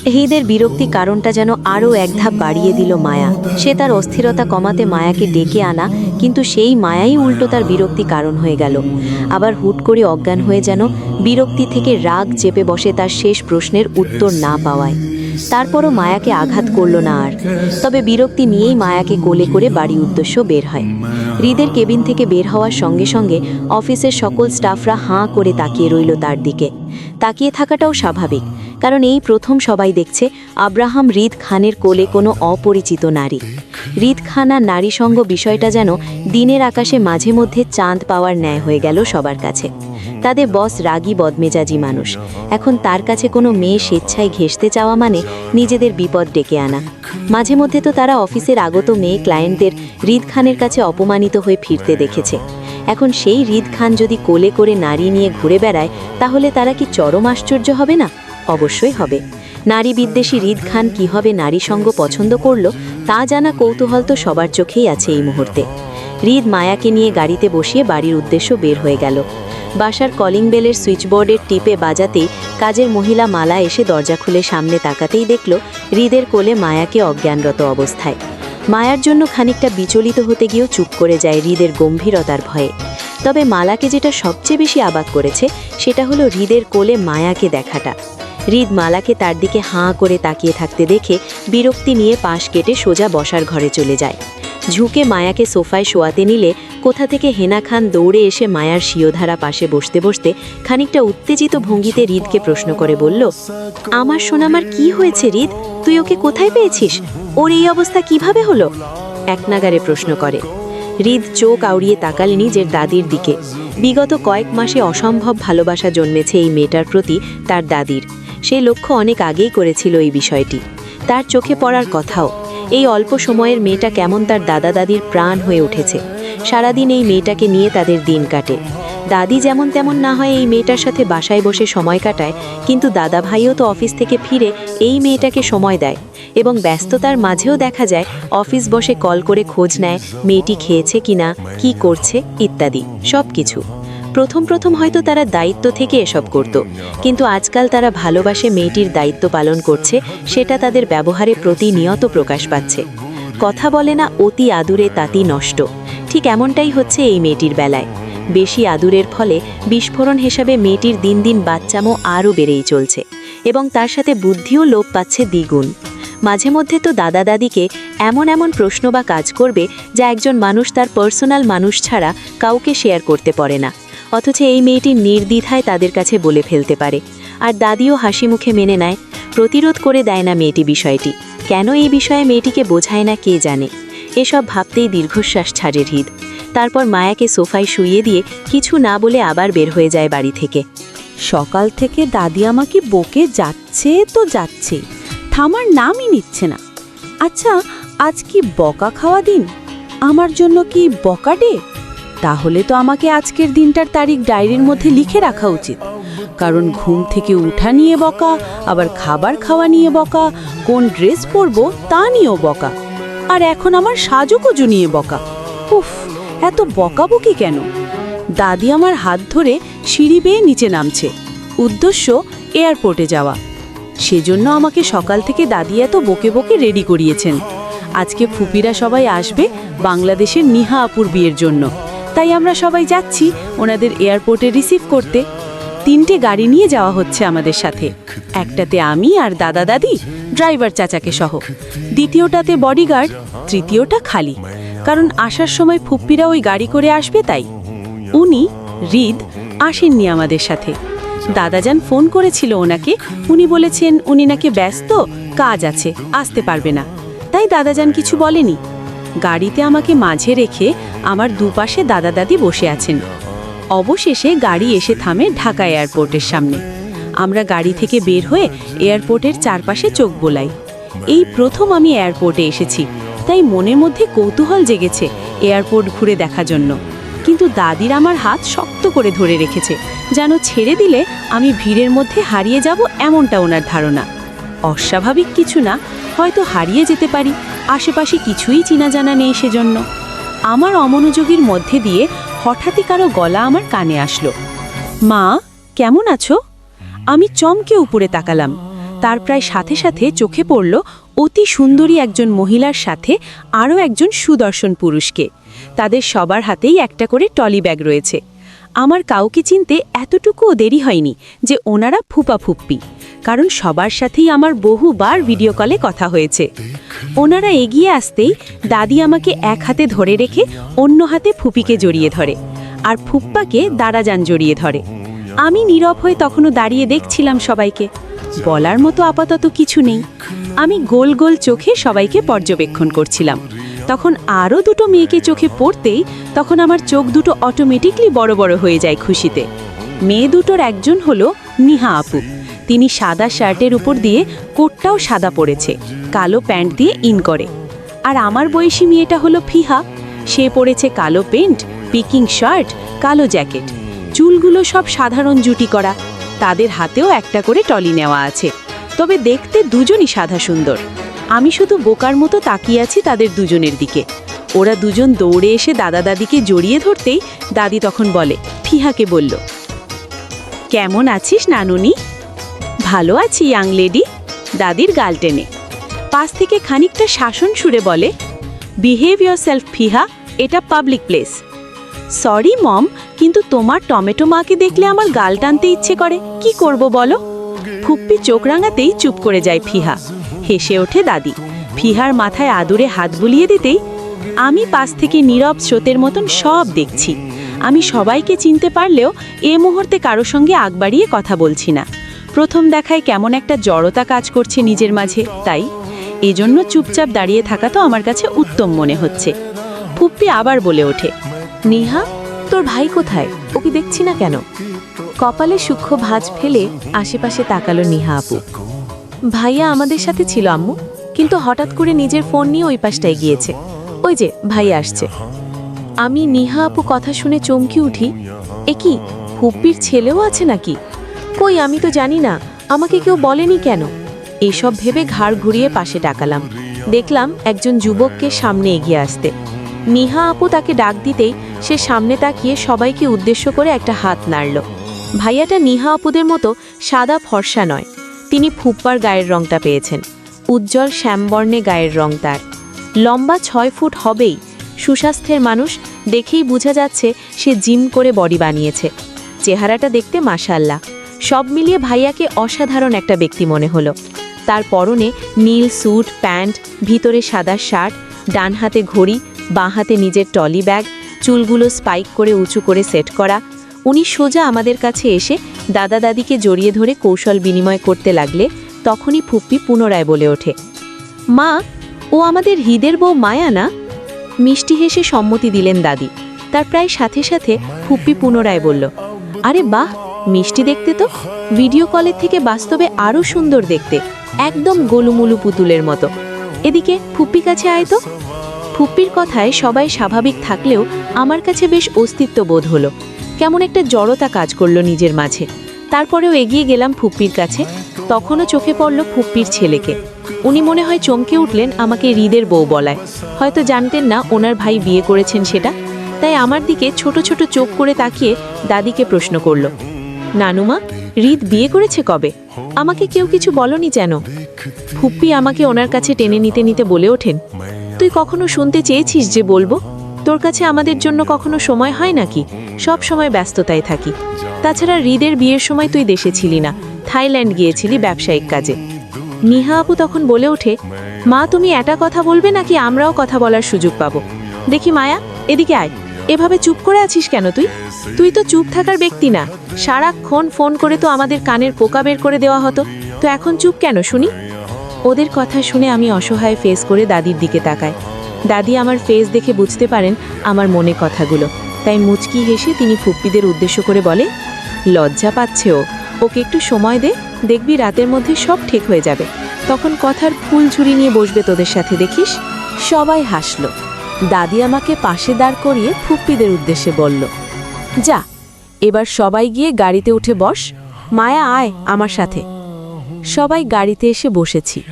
হৃদের বিরক্তি কারণটা যেন আরও এক ধাপ বাড়িয়ে দিল মায়া। সে তার অস্থিরতা কমাতে মায়াকে ডেকে আনা, কিন্তু সেই মায়াই উল্টো তার বিরক্তি কারণ হয়ে গেল। আবার হুট করে অজ্ঞান হয়ে যেন বিরক্তি থেকে রাগ চেপে বসে তার শেষ প্রশ্নের উত্তর না পাওয়ায়। তারপরও মায়াকে আঘাত করল না আর। তবে বিরক্তি নিয়েই মায়াকে কোলে করে বাড়ি উদ্দেশ্য বের হয়। হৃদের কেবিন থেকে বের হওয়ার সঙ্গে সঙ্গে অফিসের সকল স্টাফরা হাঁ করে তাকিয়ে রইল তার দিকে। তাকিয়ে থাকাটাও স্বাভাবিক। কারণ এই প্রথম সবাই দেখছে আব্রাহাম রিদ খানের কোলে কোনো অপরিচিত নারী। রিদ খান আর নারী সঙ্গ বিষয়টা যেন দিনের আকাশে মাঝে মধ্যে চাঁদ পাওয়ার ন্যায় হয়ে গেল সবার কাছে। তাদের বস রাগী, বদমেজাজি মানুষ। এখন তার কাছে কোনো মেয়ে স্বেচ্ছায় ঘেঁষতে চাওয়া মানে নিজেদের বিপদ ডেকে আনা। মাঝে মধ্যে তো তারা অফিসের আগত মেয়ে ক্লায়েন্টদের রিদ খানের কাছে অপমানিত হয়ে ফিরতে দেখেছে। এখন সেই রিদ খান যদি কোলে করে নারী নিয়ে ঘুরে বেড়ায়, তাহলে তারা কি চরম আশ্চর্য হবে না? অবশ্যই হবে। নারী বিদ্বেষী রিদ খান কীভাবে নারী সঙ্গ পছন্দ করল, তা জানা কৌতূহল তো সবার চোখেই আছে এই মুহূর্তে। রিদ মায়াকে নিয়ে গাড়িতে বসিয়ে বাড়ির উদ্দেশ্য বের হয়ে গেল। বাসার কলিং বেলের সুইচবোর্ডের টিপে বাজাতেই কাজের মহিলা মালা এসে দরজা খুলে সামনে তাকাতেই দেখল হৃদের কোলে মায়াকে অজ্ঞানরত অবস্থায়। মায়ার জন্য খানিকটা বিচলিত হতে গিয়েও চুপ করে যায় হৃদের গম্ভীরতার ভয়ে। তবে মালাকে যেটা সবচেয়ে বেশি আবাক করেছে, সেটা হলো হৃদের কোলে মায়াকে দেখাটা। হৃদ মালাকে তার দিকে হাঁ করে তাকিয়ে থাকতে দেখে বিরক্তি নিয়ে পাশ কেটে সোজা বসার ঘরে চলে যায়। ঝুঁকে মায়াকে সোফায় শোয়াতে নিলে কোথা থেকে হেনা খান দৌড়ে এসে মায়ার শিওধারা পাশে বসতে বসতে খানিকটা উত্তেজিত ভঙ্গিতে হৃদকে প্রশ্ন করে বলল, আমার সোনামার কি হয়েছে হৃদ? তুই ওকে কোথায় পেয়েছিস? ওর এই অবস্থা কীভাবে হলো? একনাগারে প্রশ্ন করে। হৃদ চোখ আউড়িয়ে তাকাল নিজের দাদির দিকে। বিগত কয়েক মাসে অসম্ভব ভালোবাসা জন্মেছে এই মেয়েটার প্রতি তার দাদির। সেই লক্ষ্য অনেক আগেই করেছিল এই বিষয়টি। তার চোখে পড়ার কথাও, এই অল্প সময়ের মেয়েটা কেমন তার দাদা দাদির প্রাণ হয়ে উঠেছে। সারাদিন এই মেয়েটাকে নিয়ে তাদের দিন কাটে। দাদি যেমন তেমন না হয় এই মেয়েটার সাথে বাসায় বসে সময় কাটায়, কিন্তু দাদা ভাইও তো অফিস থেকে ফিরে এই মেয়েটাকে সময় দেয় এবং ব্যস্ততার মাঝেও দেখা যায় অফিস বসে কল করে খোঁজ নেয়, মেয়েটি খেয়েছে কিনা, কি করছে, ইত্যাদি সব কিছু প্রথম প্রথম হয়তো তারা দায়িত্ব থেকে এসব করত। কিন্তু আজকাল তারা ভালোবাসে মেয়েটির দায়িত্ব পালন করছে, সেটা তাদের ব্যবহারে প্রতিনিয়ত প্রকাশ পাচ্ছে। কথা বলে না, অতি আদুরে তাতি নষ্ট। ঠিক এমনটাই হচ্ছে এই মেয়েটির বেলায়। বেশি আদুরের ফলে বিস্ফোরণ হিসাবে মেয়েটির দিন দিন বাচ্চামো আরও বেড়েই চলছে এবং তার সাথে বুদ্ধিও লোপ পাচ্ছে দ্বিগুণ। মাঝে মধ্যে তো দাদা দাদিকে এমন এমন প্রশ্ন বা কাজ করবে যা একজন মানুষ তার পার্সোনাল মানুষ ছাড়া কাউকে শেয়ার করতে পারে না। অথচ এই মেয়েটি নির্দ্বিধায় তাদের কাছে বলে ফেলতে পারে। আর দাদিও হাসি মুখে মেনে নেয়, প্রতিরোধ করে দেয় না মেয়েটি বিষয়টি। কেন এই বিষয়ে মেয়েটিকে বোঝায় না কে জানে। এসব ভাবতেই দীর্ঘশ্বাস ছাড়ে হৃদ। তারপর মায়াকে সোফায় শুইয়ে দিয়ে কিছু না বলে আবার বের হয়ে যায় বাড়ি থেকে। সকাল থেকে দাদি আমাকে বকে যাচ্ছে তো যাচ্ছে, থামার নামই নিচ্ছে না। আচ্ছা আজ কি বকা খাওয়া দিন? আমার জন্য কি বকা ডে? তাহলে তো আমাকে আজকের দিনটার তারিখ ডায়েরির মধ্যে লিখে রাখা উচিত। কারণ ঘুম থেকে উঠা নিয়ে বকা, আবার খাবার খাওয়া নিয়ে বকা, কোন ড্রেস পরবো তা নিয়েও বকা, আর এখন আমার সাজুকুজু নিয়ে বকা। উফ, এত বকাবকি কেন? দাদি আমার হাত ধরে সিঁড়ি বেয়ে নিচে নামছে। উদ্দেশ্য, এয়ারপোর্টে যাওয়া। সেজন্য আমাকে সকাল থেকে দাদি এত বকে বকে রেডি করিয়েছেন। আজকে ফুপিরা সবাই আসবে বাংলাদেশের নিহা আপুর বিয়ের জন্য। তাই আমরা সবাই যাচ্ছি ওনাদের এয়ারপোর্টে রিসিভ করতে। তিনটে গাড়ি নিয়ে যাওয়া হচ্ছে আমাদের সাথে। একটাতে আমি আর দাদা দাদি, ড্রাইভার চাচাকে সহ। দ্বিতীয়টাতে বডিগার্ড, তৃতীয়টা খালি। কারণ আসার সময় ফুপ্পিরা ওই গাড়ি করে আসবে তাই। উনি হৃদ আসেননি আমাদের সাথে। দাদা দাদাজান ফোন করেছিল ওনাকে। উনি বলেছেন উনি নাকি ব্যস্ত, কাজ আছে, আসতে পারবে না। তাই দাদা দাদাজান কিছু বলেনি। গাড়িতে আমাকে মাঝে রেখে আমার দুপাশে দাদা দাদি বসে আছেন। অবশেষে গাড়ি এসে থামে ঢাকা এয়ারপোর্টের সামনে। আমরা গাড়ি থেকে বের হয়ে এয়ারপোর্টের চারপাশে চোখ বোলাই। এই প্রথম আমি এয়ারপোর্টে এসেছি, তাই মনের মধ্যে কৌতূহল জেগেছে এয়ারপোর্ট ঘুরে দেখার জন্য। কিন্তু দাদির আমার হাত শক্ত করে ধরে রেখেছে, যেন ছেড়ে দিলে আমি ভিড়ের মধ্যে হারিয়ে যাব এমনটা ওনার ধারণা। অস্বাভাবিক কিছু না হয়তো হারিয়ে যেতে পারি। আশেপাশে কিছুই চেনা জানা নেই সেজন্য। আমার অমনোযোগীর মধ্যে দিয়ে হঠাৎই কারও গলা আমার কানে আসলো। মা, কেমন আছো? আমি চমকে উপরে তাকালাম। তার প্রায় সাথে সাথে চোখে পড়ল অতি সুন্দরী একজন মহিলার সাথে আরও একজন সুদর্শন পুরুষকে। তাদের সবার হাতেই একটা করে টলি ব্যাগ রয়েছে। আমার কাউকে চিনতে এতটুকুও দেরি হয়নি যে ওনারা ফুপা ফুপ্পি কারণ সবার সাথেই আমার বহুবার ভিডিও কলে কথা হয়েছে। ওনারা এগিয়ে আসতেই দাদি আমাকে এক হাতে ধরে রেখে অন্য হাতে ফুপিকে জড়িয়ে ধরে আর ফুপ্পাকে দাঁড়াজান জড়িয়ে ধরে। আমি নীরব হয়ে তখনও দাঁড়িয়ে দেখছিলাম সবাইকে। বলার মতো আপাতত কিছু নেই। আমি গোল গোল চোখে সবাইকে পর্যবেক্ষণ করছিলাম। তখন আরও দুটো মেয়েকে চোখে পড়তেই তখন আমার চোখ দুটো অটোমেটিকলি বড় বড় হয়ে যায় খুশিতে। মেয়ে দুটোর একজন হলো নিহা আপু। তিনি সাদা শার্টের উপর দিয়ে কোটটাও সাদা পরেছে, কালো প্যান্ট দিয়ে ইন করে। আর আমার বয়সী মেয়েটা হলো ফিহা। সে পরেছে কালো প্যান্ট, পিকিং শার্ট, কালো জ্যাকেট। চুলগুলো সব সাধারণ জুটি করা। তাদের হাতেও একটা করে টলি নেওয়া আছে। তবে দেখতে দুজনই সাদা সুন্দর। আমি শুধু বোকার মতো তাকিয়ে আছি তাদের দুজনের দিকে। ওরা দুজন দৌড়ে এসে দাদা দাদিকে জড়িয়ে ধরতেই দাদি তখন বলে, ফিহাকে বলল, কেমন আছিস নানুনি? ভালো আছি ইয়াং লেডি দাদির গাল টেনে। পাশ থেকে খানিকটা শাসন সুরে বলে বিহেভ ইয়োর সেলফ ফিহা, এটা পাবলিক প্লেস সরি মম কিন্তু তোমার টমেটো মাকে দেখলে আমার গাল টানতে ইচ্ছে করে। কি করব বলো? ফুপ্পি চোখ রাঙাতেই চুপ করে যায় ফিহা। হেসে ওঠে দাদি। ফিহার মাথায় আদুরে হাত বুলিয়ে দিতেই, আমি পাশ থেকে নীরব স্রোতের মতন সব দেখছি। আমি সবাইকে চিনতে পারলেও এ মুহূর্তে কারও সঙ্গে আগ বাড়িয়ে কথা বলছি না। প্রথম দেখায় কেমন একটা জড়তা কাজ করছে নিজের মাঝে, তাই এজন্য চুপচাপ দাঁড়িয়ে থাকা তো আমার কাছে উত্তম মনে হচ্ছে। ফুপ্পি আবার বলে ওঠে, নিহা, তোর ভাই কোথায়? ওকে দেখছি না কেন? কপালে সূক্ষ্ম ভাঁজ ফেলে আশেপাশে তাকালো নিহা আপু। ভাইয়া আমাদের সাথে ছিল আম্মু, কিন্তু হঠাৎ করে নিজের ফোন নিয়ে ওই পাশটায় গিয়েছে। ওই যে ভাই আসছে। আমি নিহা আপু কথা শুনে চমকি উঠি, এ কি, ফুপ্পির ছেলেও আছে নাকি? কই, আমি তো জানি না। আমাকে কেউ বলেনি কেন? এসব ভেবে ঘাড় ঘুরিয়ে পাশে ডাকালাম দেখলাম একজন যুবককে সামনে এগিয়ে আসতে। নিহা আপু তাকে ডাক দিতেই সে সামনে তাকিয়ে সবাইকে উদ্দেশ্য করে একটা হাত নাড়ল। ভাইয়াটা নিহা আপুদের মতো সাদা ফর্সা নয়। তিনি ফুপ্পার গায়ের রংটা পেয়েছেন। উজ্জ্বল শ্যামবর্ণে গায়ের রং তার। লম্বা ছয় ফুট হবেই। সুস্বাস্থ্যের মানুষ দেখেই বোঝা যাচ্ছে সে জিম করে বডি বানিয়েছে। চেহারাটা দেখতে মাশাল্লাহ। সব মিলিয়ে ভাইয়াকে অসাধারণ একটা ব্যক্তি মনে হলো। তার পরনে নীল স্যুট, প্যান্ট, ভিতরে সাদা শার্ট, ডান হাতে ঘড়ি, বাঁ হাতে নিজের টলি ব্যাগ, চুলগুলো স্পাইক করে উঁচু করে সেট করা। উনি সোজা আমাদের কাছে এসে দাদা দাদিকে জড়িয়ে ধরে কৌশল বিনিময় করতে লাগলে তখনই ফুপ্পি পুনরায় বলে ওঠে, মা, ও আমাদের হৃদের বউ মায়া না? মিষ্টি হেসে সম্মতি দিলেন দাদি। তার প্রায় সাথে সাথে ফুপ্পি পুনরায় বলল, আরে বাহ মিষ্টি দেখতে তো? ভিডিও কলের থেকে বাস্তবে আরও সুন্দর দেখতে। একদম গোলুমুলু পুতুলের মতো। এদিকে ফুপ্পি কাছে আয় তো। ফুপ্পির কথায় সবাই স্বাভাবিক থাকলেও আমার কাছে বেশ অস্তিত্ব বোধ হলো। কেমন একটা জড়তা কাজ করল নিজের মাঝে। তারপরেও এগিয়ে গেলাম ফুপ্পির কাছে। তখনও চোখে পড়ল ফুপ্পির ছেলেকে। উনি মনে হয় চমকে উঠলেন আমাকে হৃদের বউ বলায়। হয়তো জানতেন না ওনার ভাই বিয়ে করেছেন সেটা। তাই আমার দিকে ছোট ছোট চোখ করে তাকিয়ে দাদিকে প্রশ্ন করল নানুমা, হৃদ বিয়ে করেছে কবে? আমাকে কেউ কিছু বলনি যেন। ফুপ্পি আমাকে ওনার কাছে টেনে নিতে নিতে বলে ওঠেন। তুই কখনো শুনতে চেয়েছিস যে বলব? তোর কাছে আমাদের জন্য কখনো সময় হয় নাকি? সব সময় ব্যস্ততায় থাকি। তাছাড়া হৃদের বিয়ের সময় তুই দেশে ছিলি না। থাইল্যান্ড গিয়েছিলি ব্যবসায়িক কাজে। নিহা আপু তখন বলে ওঠে, মা, তুমি এটা কথা বলবে নাকি আমরাও কথা বলার সুযোগ পাবো? দেখি মায়া, এদিকে আয়। এভাবে চুপ করে আছিস কেন তুই? তুই তো চুপ থাকার ব্যক্তি না। সারাক্ষণ ফোন করে তো আমাদের কানের পোকা বের করে দেওয়া হতো। তো এখন চুপ কেন শুনি? ওদের কথা শুনে আমি অসহায় ফেস করে দাদির দিকে তাকাই। দাদি আমার ফেস দেখে বুঝতে পারেন আমার মনে কথাগুলো। তাই মুচকি হেসে তিনি ফুপ্পিদের উদ্দেশ্য করে বলে, লজ্জা পাচ্ছে ও। ওকে একটু সময় দে, দেখবি রাতের মধ্যে সব ঠিক হয়ে যাবে। তখন কথার ফুল ঝুড়ি নিয়ে বসবে তোদের সাথে, দেখিস? সবাই হাসলো। দাদি আমাকে পাশে দাঁড় করিয়ে ফুপ্পিদের উদ্দেশ্যে বলল, যা, এবার সবাই গিয়ে গাড়িতে উঠে বস, মায়া আয় আমার সাথে। সবাই গাড়িতে এসে বসেছি।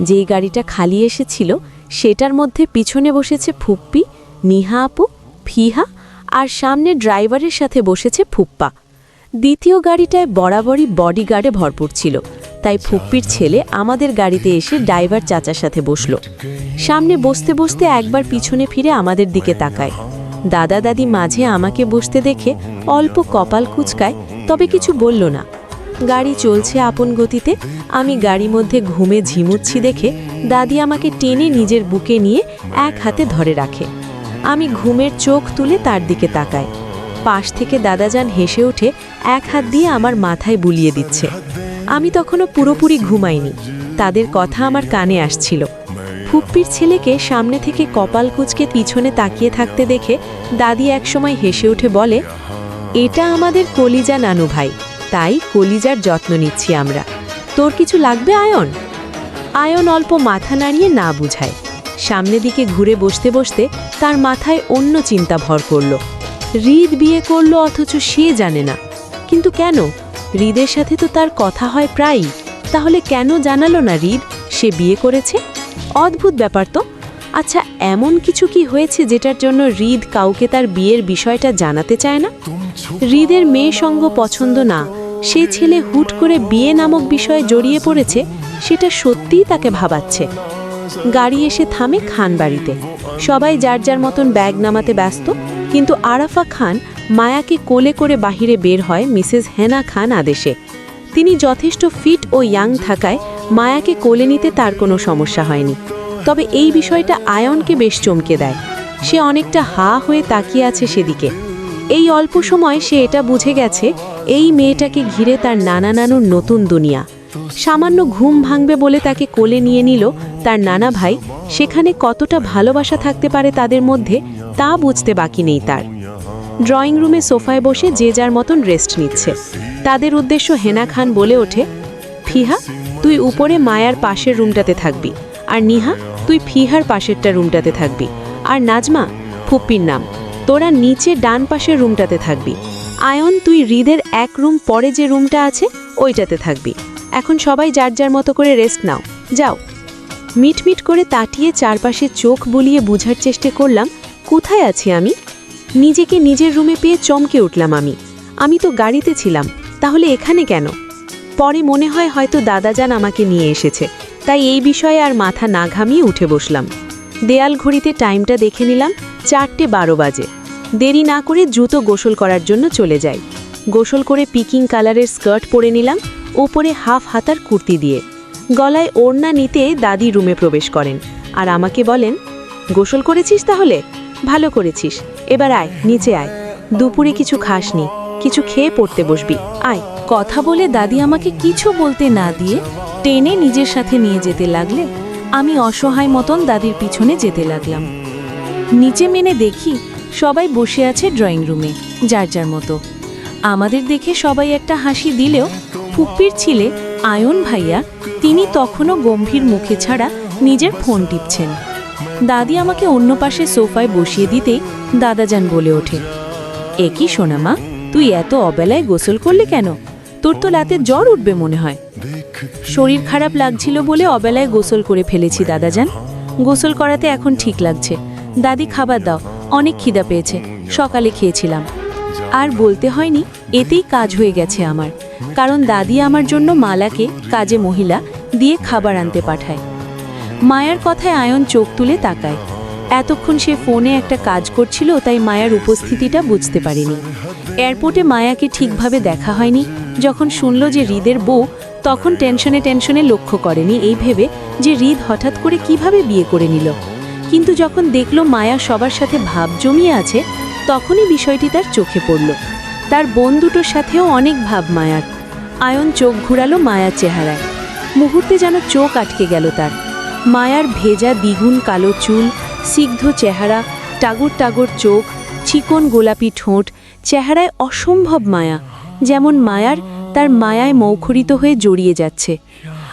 যেই গাড়িটা খালি এসেছিল, সেটার মধ্যে পিছনে বসেছে ফুপ্পি, নিহা আপু, ফিহা আর সামনে ড্রাইভারের সাথে বসেছে ফুপ্পা। দ্বিতীয় গাড়িটায় বরাবরই বডিগার্ডে ভরপুর ছিল। তাই ফুপ্পির ছেলে আমাদের গাড়িতে এসে ড্রাইভার চাচার সাথে বসল। সামনে বসতে বসতে একবার পিছনে ফিরে আমাদের দিকে তাকায়। দাদা দাদি মাঝে আমাকে বসতে দেখে অল্প কপাল কুচকায়, তবে কিছু বলল না। গাড়ি চলছে আপন গতিতে, আমি গাড়ি মধ্যে ঘুমে ঝিমুচ্ছি দেখে দাদি আমাকে টেনে নিজের বুকে নিয়ে এক হাতে ধরে রাখে। আমি ঘুমের চোখ তুলে তার দিকে তাকাই পাশ থেকে দাদাজান হেসে উঠে এক হাত দিয়ে আমার মাথায় বুলিয়ে দিচ্ছে। আমি তখনও পুরোপুরি ঘুমাইনি। তাদের কথা আমার কানে আসছিল। ফুপ্পির ছেলেকে সামনে থেকে কপাল কুচকে পিছনে তাকিয়ে থাকতে দেখে দাদি একসময় হেসে উঠে বলে, এটা আমাদের কলিজা নানু ভাই। তাই কলিজার যত্ন নিচ্ছি আমরা। তোর কিছু লাগবে, আয়ন? আয়ন অল্প মাথা নাড়িয়ে না বুঝায়। সামনে দিকে ঘুরে বসতে বসতে তার মাথায় অন্য চিন্তা ভর করল। হৃদ বিয়ে করল অথচ সে জানে না। কিন্তু কেন? হৃদের সাথে তো তার কথা হয় প্রায়ই। তাহলে কেন জানালো না হৃদ সে বিয়ে করেছে? অদ্ভুত ব্যাপার তো। আচ্ছা এমন কিছু কি হয়েছে যেটার জন্য হৃদ কাউকে তার বিয়ের বিষয়টা জানাতে চায় না? হৃদের মেয়ে সঙ্গ পছন্দ না। সে ছেলে হুট করে বিয়ে নামক বিষয়ে জড়িয়ে পড়েছে, সেটা সত্যিই তাকে ভাবাচ্ছে। গাড়ি এসে থামে খান বাড়িতে। সবাই যার যার মতন ব্যাগ নামাতে ব্যস্ত, কিন্তু আরাফা খান মায়াকে কোলে করে বাহিরে বের হয় মিসেস হেনা খান আদেশে। তিনি যথেষ্ট ফিট ও ইয়াং থাকায় মায়াকে কোলে নিতে তার কোনো সমস্যা হয়নি। তবে এই বিষয়টা আয়নকে বেশ চমকে দেয়। সে অনেকটা হা হয়ে তাকিয়ে আছে সেদিকে। এই অল্প সময় সে এটা বুঝে গেছে, এই মেয়েটাকে ঘিরে তার নানা নানুর নতুন দুনিয়া। সামান্য ঘুম ভাঙবে বলে তাকে কোলে নিয়ে নিল তার নানা ভাই। সেখানে কতটা ভালোবাসা থাকতে পারে তাদের মধ্যে, তা বুঝতে বাকি নেই তার। ড্রয়িং রুমে সোফায় বসে যে যার মতন রেস্ট নিচ্ছে। তাদের উদ্দেশ্য হেনা খান বলে ওঠে, ফিহা, তুই উপরে মায়ার পাশের রুমটাতে থাকবি। আর নিহা, তুই ফিহার পাশেরটা রুমটাতে থাকবি। আর নাজমা, ফুপ্পির নাম, তোরা নিচে ডান পাশের রুমটাতে থাকবি। আয়ন, তুই হৃদের এক রুম, পরে যে রুমটা আছে, ওইটাতে থাকবি। এখন সবাই যার যার মতো করে রেস্ট নাও। যাও। মিটমিট করে তাটিয়ে চারপাশে চোখ বুলিয়ে বুঝার চেষ্টা করলাম, কোথায় আছি আমি? নিজেকে নিজের রুমে পেয়ে চমকে উঠলাম আমি। আমি তো গাড়িতে ছিলাম, তাহলে এখানে কেন? পরে মনে হয় হয়তো দাদাজান আমাকে নিয়ে এসেছে, তাই এই বিষয়ে আর মাথা না ঘামিয়ে উঠে বসলাম। দেয়াল ঘড়িতে টাইমটা দেখে নিলাম চারটে বারো বাজে। দেরি না করে দ্রুত গোসল করার জন্য চলে যাই। গোসল করে পিকিং কালারের স্কার্ট পরে নিলাম ওপরে হাফ হাতার কুর্তি দিয়ে। গলায় ওড়না নিতে দাদি রুমে প্রবেশ করেন আর আমাকে বলেন, গোসল করেছিস তাহলে? ভালো করেছিস। এবার আয়, নিচে আয়। দুপুরে কিছু খাসনি, কিছু খেয়ে পড়তে বসবি। আয়, কথা বলে দাদি আমাকে কিছু বলতে না দিয়ে টেনে নিজের সাথে নিয়ে যেতে লাগলে আমি অসহায় মতন দাদির পিছনে যেতে লাগলাম। নিচে মেনে দেখি সবাই বসে আছে ড্রয়িং রুমে, যার যার মতো। আমাদের দেখে সবাই একটা হাসি দিলেও ফুপ্পির ছিলে আয়ন ভাইয়া, তিনি তখনও গম্ভীর মুখে ছাড়া নিজের ফোন টিপছেন। দাদি আমাকে অন্য পাশে সোফায় বসিয়ে দিতেই দাদাজান বলে ওঠে, এ কি সোনামা তুই এত অবেলায় গোসল করলি কেন? তোর তো রাতে জ্বর উঠবে মনে হয়। শরীর খারাপ লাগছিল বলে অবেলায় গোসল করে ফেলেছি দাদাজান। গোসল করাতে এখন ঠিক লাগছে। দাদি খাবার দাও, অনেক খিদা পেয়েছে, সকালে খেয়েছিলাম। আর বলতে হয়নি, এতেই কাজ হয়ে গেছে আমার। কারণ দাদি আমার জন্য মালাকে, কাজে মহিলা, দিয়ে খাবার আনতে পাঠায়। মায়ার কথায় আয়ন চোখ তুলে তাকায়। এতক্ষণ সে ফোনে একটা কাজ করছিল, তাই মায়ার উপস্থিতিটা বুঝতে পারেনি। এয়ারপোর্টে মায়াকে ঠিকভাবে দেখা হয়নি। যখন শুনল যে হৃদের বউ, তখন টেনশনে টেনশনে লক্ষ্য করেনি এই ভেবে যে হৃদ হঠাৎ করে কীভাবে বিয়ে করে নিল। কিন্তু যখন দেখল মায়া সবার সাথে ভাব জমিয়ে আছে, তখনই বিষয়টি তার চোখে পড়ল। তার বোন দুটোর সাথেও অনেক ভাব মায়ার। আয়ন চোখ ঘুরালো মায়ার চেহারায়। মুহূর্তে যেন চোখ আটকে গেল তার। মায়ার ভেজা দ্বিগুণ কালো চুল সিগ্ধ চেহারা, টাগর টাগর চোখ, চিকন গোলাপি ঠোঁট, চেহারায় অসম্ভব মায়া, যেমন মায়ার তার মায়ায় মৌখরিত হয়ে জড়িয়ে যাচ্ছে।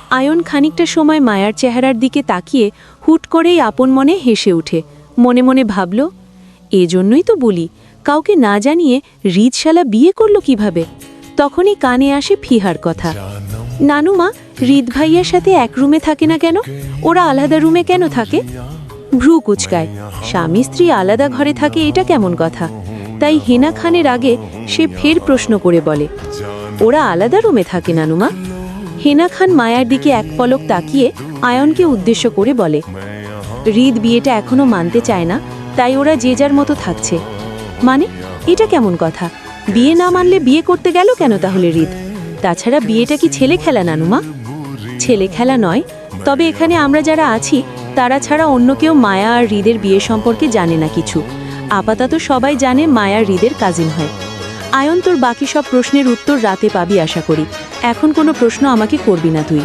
আয়ন খানিকটা সময় মায়ার চেহারার দিকে তাকিয়ে হুট করেই আপন মনে হেসে উঠে মনে মনে ভাবল, এজন্যই তো বলি কাউকে না জানিয়ে হৃদশালা বিয়ে করল কীভাবে? তখনই কানে আসে ফিহার কথা। নানুমা হৃদ ভাইয়ার সাথে এক রুমে থাকে না কেন? ওরা আলাদা রুমে কেন থাকে? ভ্রু কুচকায়। স্বামী স্ত্রী আলাদা ঘরে থাকে এটা কেমন কথা? তাই হেনা খানের আগে সে ফের প্রশ্ন করে বলে, ওরা আলাদা রুমে থাকে নানুমা? হেনা খান মায়ার দিকে এক পলক তাকিয়ে আয়নকে উদ্দেশ্য করে বলে হৃদ বিয়েটা এখনও মানতে চায় না, তাই ওরা যে যার মতো থাকছে। মানে এটা কেমন কথা? বিয়ে না মানলে বিয়ে করতে গেল কেন তাহলে হৃদ? তাছাড়া বিয়েটা কি ছেলে খেলা নানুমা ছেলে খেলা নয়, তবে এখানে আমরা যারা আছি, তারা ছাড়া অন্য কেউ মায়া আর হৃদের বিয়ে সম্পর্কে জানে না কিছু। আপাতত সবাই জানে মায়া হৃদের কাজিন হয়। আয়ন, তোর বাকি সব প্রশ্নের উত্তর রাতে পাবি আশা করি। এখন কোনো প্রশ্ন আমাকে করবি না তুই।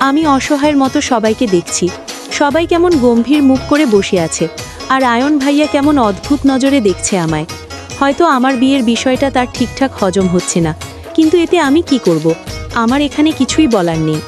আমি অসহায়ের মতো সবাইকে দেখছি। সবাই কেমন গম্ভীর মুখ করে বসে আছে। আর আয়ন ভাইয়া কেমন অদ্ভুত নজরে দেখছে আমায়। হয়তো আমার বিয়ের বিষয়টা তার ঠিকঠাক হজম হচ্ছে না। কিন্তু এতে আমি কি করব? আমার এখানে কিছুই বলার নেই।